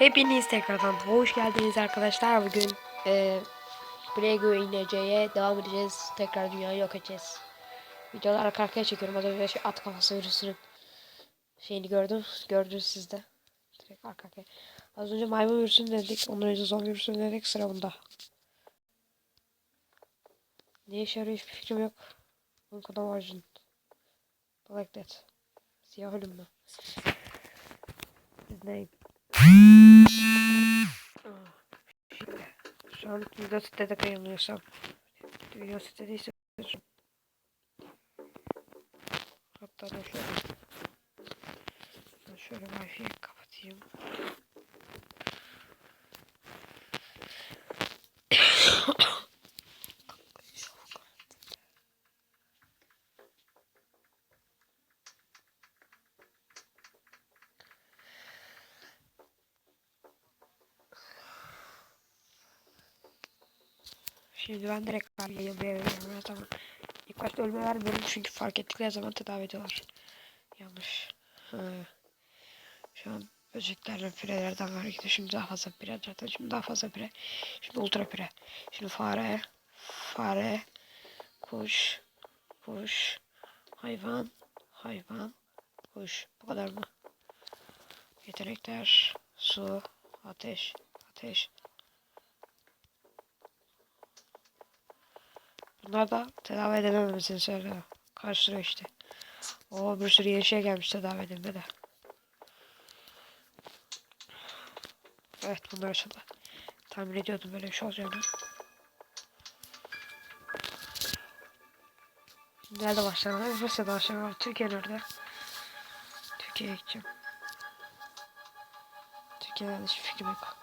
Hepiniz tekrardan hoş geldiniz arkadaşlar. Bugün e, Prego ineceğe devam edeceğiz. Tekrar dünyayı yok edeceğiz. Videolar arka arkaya çekiyorum. Az önce şu at kafası virüsünün şeyini gördüm. Gördünüz siz de. Direkt arka arkaya. Az önce maymun virüsünü dedik. Ondan önce zombi virüsünü dedik. Sıra bunda. Ne işe yarıyor hiçbir fikrim yok. Kadar margin. Like that. Siyah ölüm mü? His name. Şu an video sitede kayınlıyorsam. Video sitedeyse Hatta da şöyle ben şöyle wifi'yi kapatayım. Şimdi ben direkt geliyorum bir eve geliyorum tamam. İlk başta ölme vermiyorum çünkü fark ettikleri zaman tedavi ediyorlar. Yanlış. Ha. Şu an böceklerle pirelerden var. İşte şimdi daha fazla pire zaten. Şimdi daha fazla pire. Şimdi ultra pire. Şimdi fare. Fare. Kuş. Kuş. Hayvan. Hayvan. Kuş. Bu kadar mı? Yetenekler. Su. Ateş. Ateş. Bunlar da tedavi edilememesini söylüyor. Karşılıyor işte. O bir sürü yeni şey gelmiş tedavi edilme de. Evet bunlar açıldı. Tahmin ediyordum böyle bir şey olacağını. Nerede başlayalım? Rusya'da başlayalım. Türkiye nerede? Türkiye'ye gideceğim. Türkiye'den hiçbir fikrim yok.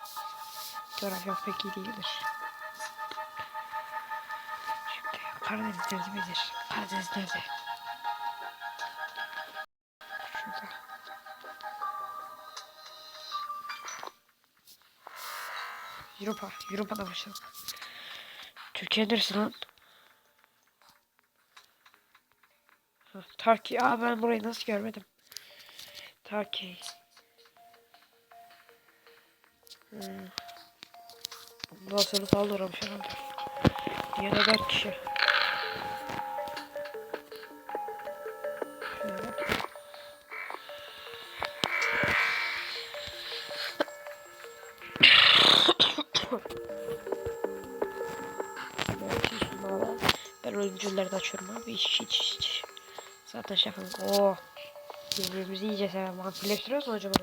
Coğrafya pek iyi değildir. Şimdi Karadeniz nerede midir? Karadeniz nerede? Şurada. Avrupa. Avrupa'da başladık. Türkiye neresi lan? Turkey. Aa ben burayı nasıl görmedim? Turkey. Hmm. Bundan sonra falan uğramış herhalde. Dört kişi. Oyuncuları da açıyorum abi. Hiç hiç hiç. Zaten şakam. Oo. Birbirimizi iyice seven. Vampirleştiriyoruz mu acaba?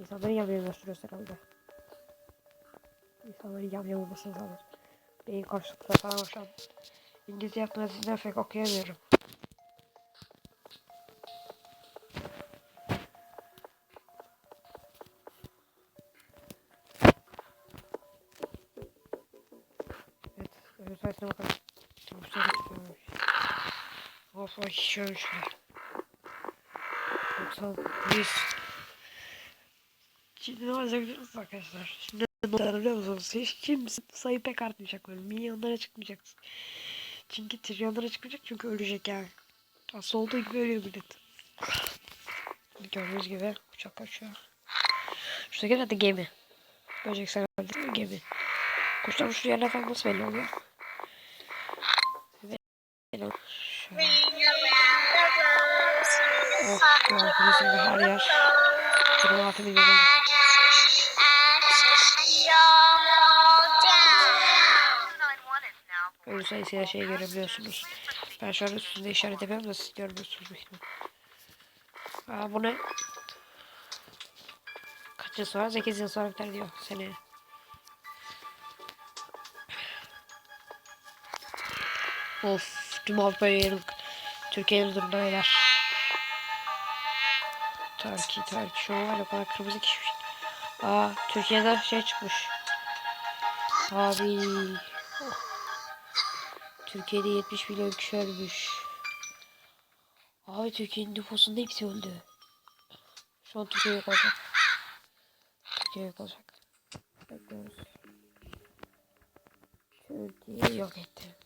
İnsanları yamyam gösteriyoruz herhalde. İnsanları yamyam olmasını sağlar. Beyin karşılıklı falan var şu an. İngilizce yaptığınız izinden pek okuyamıyorum. Evet, sayesine bakalım. Ay şöyle şöyle. 90, 100. Şimdi ne olacak biliyorsunuz arkadaşlar? Şimdi ne olacak biliyor musunuz? Hiç kimse sayı pek artmayacak böyle. Milyonlara çıkmayacaksın. Çünkü trilyonlara çıkmayacak çünkü ölecek yani. Asıl olduğu gibi ölüyor millet. Gördüğünüz gibi uçak kaçıyor. Şuradaki herhalde gemi. Böcek değil mi gemi? Kuşların şu yerler falan nasıl belli oluyor? Belli oluyor. Of gördüğünüz gibi her yer. 26 milyon oldu. Ölü sayısıyla şey görebiliyorsunuz. Ben şu an üstünde işaret yapıyorum da siz görmüyorsunuz büyük. Aa bu ne? Kaç yıl sonra? 8 yıl sonra biter diyor seneye. Of tüm Avrupa'ya yayılık. Türkiye'nin durumda beyler. Turkey, Turkey. Şu var ya kadar kırmızı kişi. Aa Türkiye'de şey çıkmış. Abi. Türkiye'de 70 milyon kişi ölmüş. Abi Türkiye'nin nüfusunda hepsi öldü. Şu an Türkiye yok olacak. Türkiye yok. Türkiye yok etti.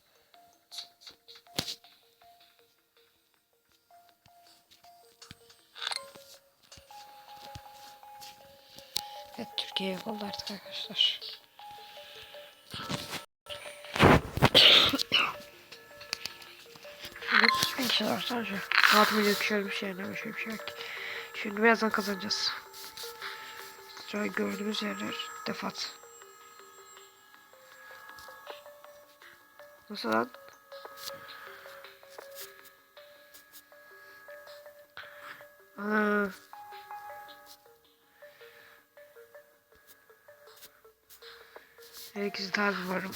Evet Türkiye yok oldu artık arkadaşlar. Evet, inşallah sadece 6 milyon kişi ölmüş yani öyle şey bir şey yok. Şimdi birazdan kazanacağız. An gördüğümüz yerler defat. Nasıl lan? Aa. Herkesin tabi varım.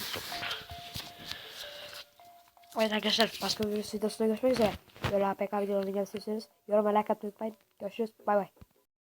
Evet arkadaşlar başka bir videosunda görüşmek üzere. Böyle APK videolarını gelsin istiyorsanız yoruma like atmayı unutmayın. Görüşürüz. Bay bay.